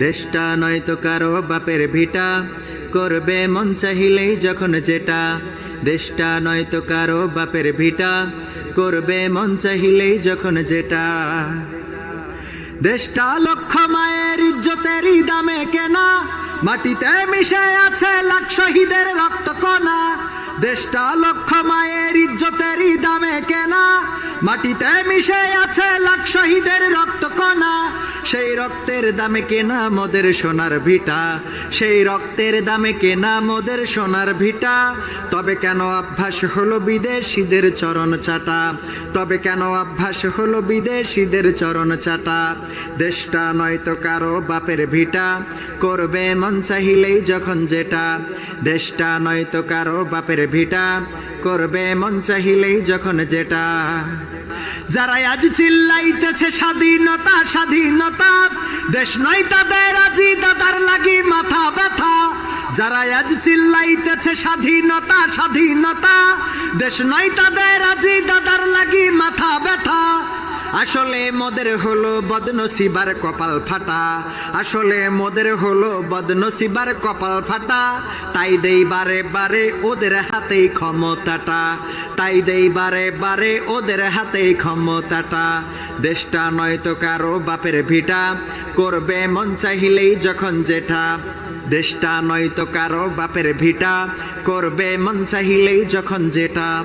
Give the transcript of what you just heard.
দেশটা নয়তো কারও বাপের ভিটা। করবে মন চাহিলেই যখন যেটা। দেশটা নয়তো কারও বাপের ভিটা। করবে মন চাহিলেই যখন যেটা। দেশটা লক্ষ মায়ের ইজ্জতেরই দামে কেনা। মাটিতে মিশে আছে লাখ শহীদের রক্ত কণা দেশটা লক্ষ মায়ের ইজ্জতেরই দামে কেনা। মাটিতে মিশে আছে লাখ শহীদের রক্ত কণা সেই রক্তের দামে কেনা মোদের সোনার ভিটা। সেই রক্তের দামে কেনা মোদের সোনার ভিটা। তবে কেন অভ্যাস হলো বিদেশিদের চরণ চাটা? তবে কেন অভ্যাস হলো বিদেশিদের চরণ চাটা? দেশটা নয়তো কারও বাপের ভিটা। করবে মন চাহিলেই যখন যেটা। দেশটা নয়তো কারও বাপের ভিটা। করবে মন চাহিলেই যখন যেটা। যারা আজ চিল্লাইতেছে স্বাধীনতা স্বাধীনতা। দেশ নয় তাদের, আজি দাদার লাগি মাথা ব্যথা। যারা আজ চিল্লাইতেছে স্বাধীনতা স্বাধীনতা। দেশ নয় তাদের, আজি দাদার লাগি মাথা ব্যথা। আসলে মোদের হলো বদনসিবার কপাল ফাটা। আসলে মোদের হলো বদনসিবার কপাল ফাটা। তাই দেই বারে বারে ওদের হাতেই ক্ষমতাটা। তাই দেই বারে বারে ওদের হাতেই ক্ষমতাটা। দেশটা নয়তো কারও বাপের ভিটা। করবে মন চাহিলেই যখন যেটা। দেশটা নয়তো কারও বাপের ভিটা। করবে মন চাহিলেই যখন যেটা।